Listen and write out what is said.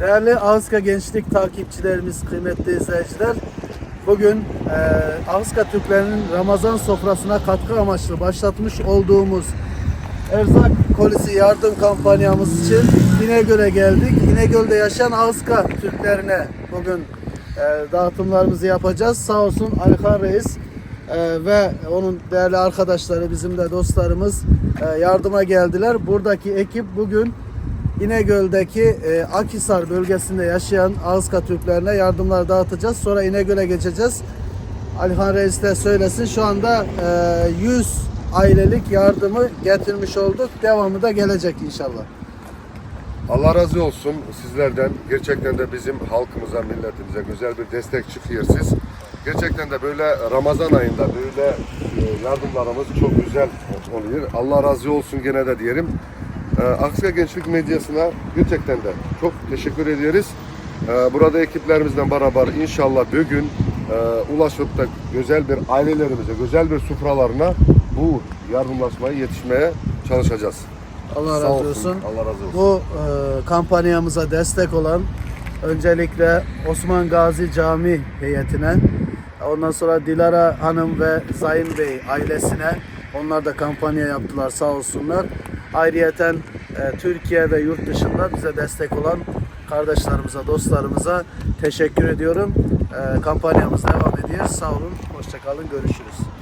Değerli Ağızka Gençlik takipçilerimiz, kıymetli izleyiciler, bugün e, Ağızka Türklerinin Ramazan sofrasına katkı amaçlı başlatmış olduğumuz erzak kolisi yardım kampanyamız için İnegöl'e geldik. İnegöl'de yaşayan Ağızka Türklerine bugün e, dağıtımlarımızı yapacağız. Sağ olsun Alikan Reis e, ve onun değerli arkadaşları, bizim de dostlarımız e, yardıma geldiler. Buradaki ekip bugün İnegöl'deki e, Akhisar bölgesinde yaşayan Ağızka Türklerine yardımlar dağıtacağız. Sonra İnegöl'e geçeceğiz. Alihan Reis de söylesin. Şu anda e, 100 ailelik yardımı getirmiş olduk. Devamı da gelecek inşallah. Allah razı olsun sizlerden. Gerçekten de bizim halkımıza, milletimize güzel bir destek çıkıyor siz. Gerçekten de böyle Ramazan ayında böyle e, yardımlarımız çok güzel oluyor. Allah razı olsun gene de diyelim. E, Aksa Gençlik Medyası'na gerçekten de çok teşekkür ediyoruz. E, Burada ekiplerimizle beraber inşallah bugün e, ulaşıp da güzel bir ailelerimize, güzel bir sufralarına bu yardımlaşmaya yetişmeye çalışacağız. Allah Sağ razı olsun, olsun. Allah razı olsun. Bu e, kampanyamıza destek olan öncelikle Osman Gazi Cami heyetine, ondan sonra Dilara Hanım ve Zaim Bey ailesine, onlar da kampanya yaptılar sağ olsunlar. Ayrıyeten e, Türkiye ve yurt dışında bize destek olan kardeşlerimize, dostlarımıza teşekkür ediyorum. E, kampanyamız devam ediyor. Sağ olun, hoşçakalın, görüşürüz.